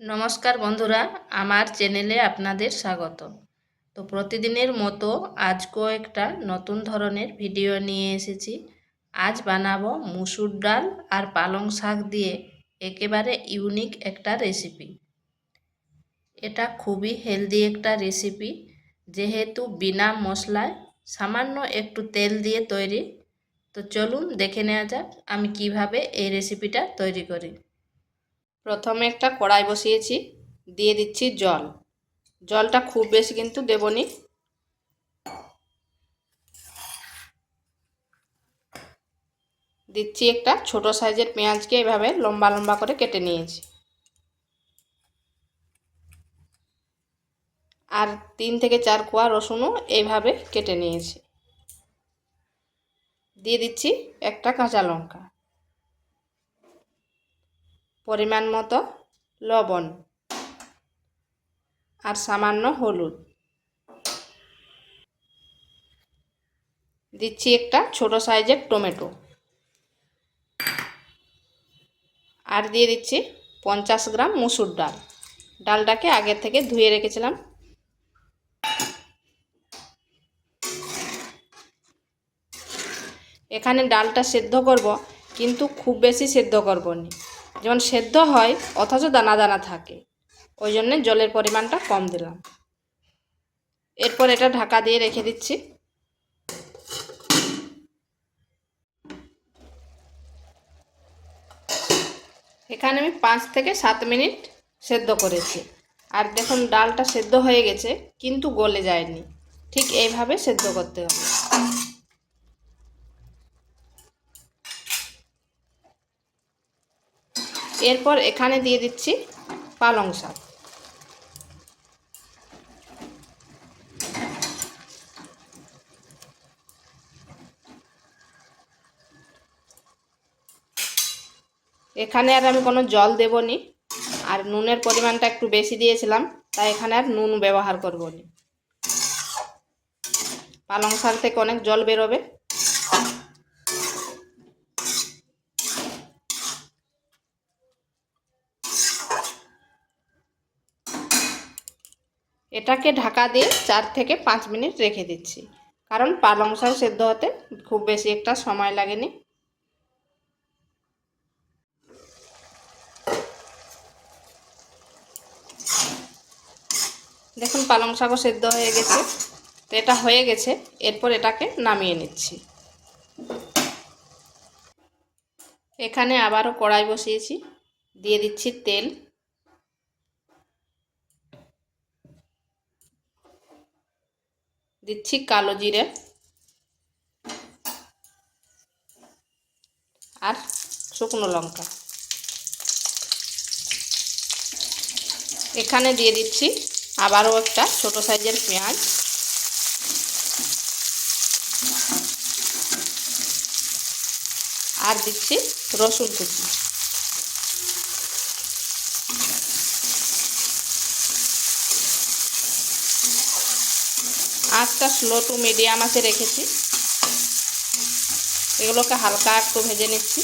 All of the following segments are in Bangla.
নমস্কার বন্ধুরা, আমার চ্যানেলে আপনাদের স্বাগত তো প্রতিদিনের মতো আজ কয়েকটা নতুন ধরনের ভিডিও নিয়ে এসেছি। আজ বানাবো মুসুর ডাল আর পালং শাক দিয়ে একেবারে ইউনিক একটা রেসিপি। এটা খুবই হেলদি একটা রেসিপি, যেহেতু বিনা মশলায় সামান্য একটু তেল দিয়ে তৈরি। তো চলুন দেখে নেওয়া যাক আমি কীভাবে এই রেসিপিটা তৈরি করি। প্রথমে একটা কড়াই বসিয়েছি, দিয়ে দিচ্ছি জল। জলটা খুব বেশি কিন্তু দেবনি। দিচ্ছি একটা ছোট সাইজের পেঁয়াজকে এভাবে লম্বা লম্বা করে কেটে নিয়েছি। আর তিন থেকে চার কোয়া রসুনও এইভাবে কেটে নিয়েছি। দিয়ে দিচ্ছি একটা কাঁচা লঙ্কা। পরিমাণ মতো লবণ আর সামান্য হলুদ। দিচ্ছি একটা ছোট সাইজের টমেটো। আর দিয়ে দিচ্ছি পঞ্চাশ গ্রাম মুসুর ডাল। ডালটাকে আগে থেকে ধুয়ে রেখেছিলাম। এখানে ডালটা সেদ্ধ করব, কিন্তু খুব বেশি সেদ্ধ করব নি। যেমন সেদ্ধ হয়, অথচ দানা দানা থাকে। ওই জন্যে জলের পরিমাণটা কম দিলাম। এরপর এটা ঢাকা দিয়ে রেখে দিচ্ছি। এখানে আমি পাঁচ থেকে সাত মিনিট সেদ্ধ করেছি। আর দেখুন, ডালটা সেদ্ধ হয়ে গেছে, কিন্তু গলে যায়নি। ঠিক এইভাবে সেদ্ধ করতে হবে। এরপর এখানে দিয়ে দিচ্ছি পালং শাক। এখানে আর আমি কোনো জল দেবনি, আর নুনের পরিমাণটা একটু বেশি দিয়েছিলাম, তাই এখানে আর নুন ব্যবহার করব নি পালং শাক থেকে অনেক জল বেরোবে। এটাকে ঢাকা দিয়ে চার থেকে পাঁচ মিনিট রেখে দিচ্ছি। কারণ পালং শাক সেদ্ধ হতে খুব বেশি একটা সময় লাগেনি। দেখুন, পালং শাকও সেদ্ধ হয়ে গেছে। তো এটা হয়ে গেছে। এরপর এটাকে নামিয়ে নিচ্ছি। এখানে আবারও কড়াই বসিয়েছি। দিয়ে দিচ্ছি তেল। দিচ্ছি কালো জিরে। আর শুকনো লঙ্কা। এখানে দিয়ে দিচ্ছি আবারও একটা ছোট সাইজের পেঁয়াজ। আর দিচ্ছি রসুন কুচি। আঁচটা স্লো টু মিডিয়াম আছে রেখেছি। এগুলোকে হালকা একটু ভেজে নিচ্ছি।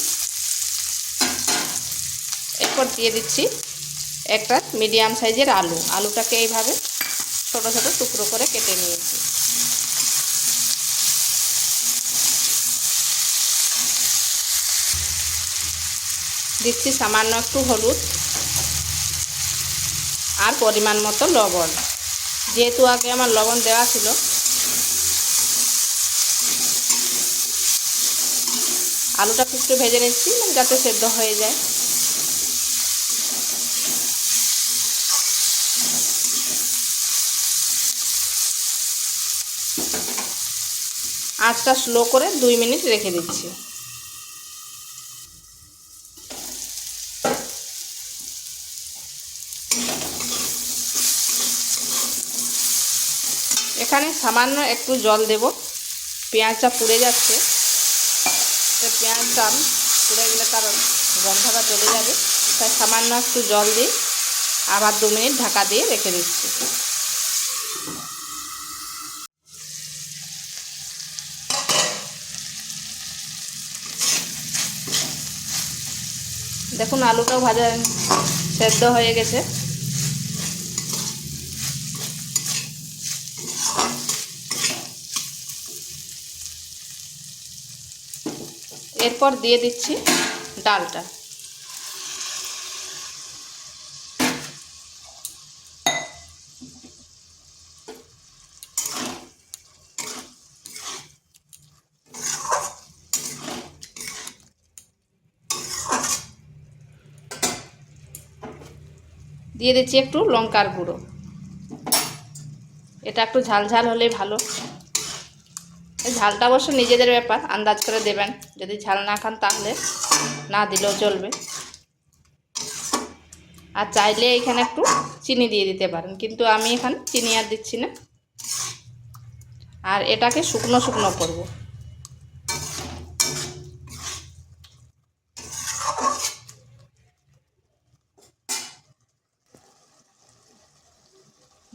এরপর দিয়ে দিচ্ছি একটা মিডিয়াম সাইজের আলু। আলুটাকে এইভাবে ছোট ছোট টুকরো করে কেটে নিয়েছি। দিচ্ছি সামান্য একটু হলুদ আর পরিমাণ মতো লবণ। যেহেতু আগে আমার লবণ দেওয়া ছিল। আলুটা একটু ভেজে নিচ্ছি, যাতে সেদ্ধ হয়ে যায়। আঁচটা স্লো করে দুই মিনিট রেখে দিচ্ছি। এখানে সামান্য একটু জল দেব। পেঁয়াজটা পুড়ে যাচ্ছে। তো পেঁয়াজটা পুড়ে গেলে তার গন্ধটা চলে যাবে। তাই সামান্য একটু জল দিই আবার দু মিনিট ঢাকা দিয়ে রেখে দিচ্ছি। দেখুন, আলুটাও ভাজা সেদ্ধ হয়ে গেছে। এরপর দিয়ে দিচ্ছি ডালটা। দিয়ে দিচ্ছি একটু লঙ্কার গুঁড়ো। এটা একটু ঝাল ঝাল হলেই ভালো। ঝালটা অবশ্য নিজেদের ব্যাপার, আন্দাজ করে দেবেন। যদি ঝাল না খান তাহলে না দিলেও চলবে। আর চাইলে এখানে একটু চিনি দিয়ে দিতে পারেন, কিন্তু আমি এখানে চিনি আর দিচ্ছি না। আর এটাকে শুকনো শুকনো করব।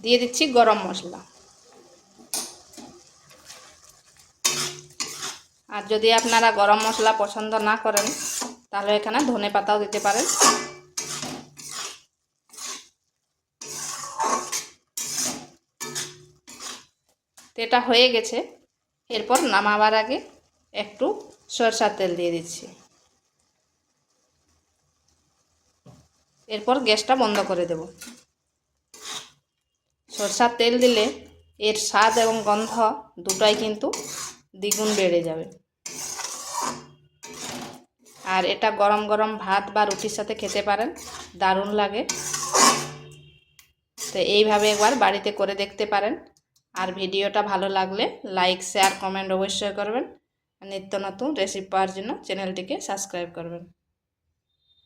দিয়ে দিচ্ছি গরম মশলা। আর যদি আপনারা গরম মশলা পছন্দ না করেন, তাহলে এখানে ধনে পাতাও দিতে পারেন। এটা হয়ে গেছে। এরপর নামাবার আগে একটু সরষার তেল দিয়ে দিচ্ছি। এরপর গ্যাসটা বন্ধ করে দেব। সরষার তেল দিলে এর স্বাদ এবং গন্ধ দুটাই কিন্তু দ্বিগুণ বেড়ে যাবে। আর এটা গরম গরম ভাত বা রুটির সাথে খেতে পারেন, দারুণ লাগে। তো এইভাবে একবার বাড়িতে করে দেখতে পারেন। আর ভিডিওটা ভালো লাগলে লাইক, শেয়ার, কমেন্ট অবশ্যই করবেন। নিত্য নতুন রেসিপি পাওয়ার জন্য চ্যানেলটিকে সাবস্ক্রাইব করবেন।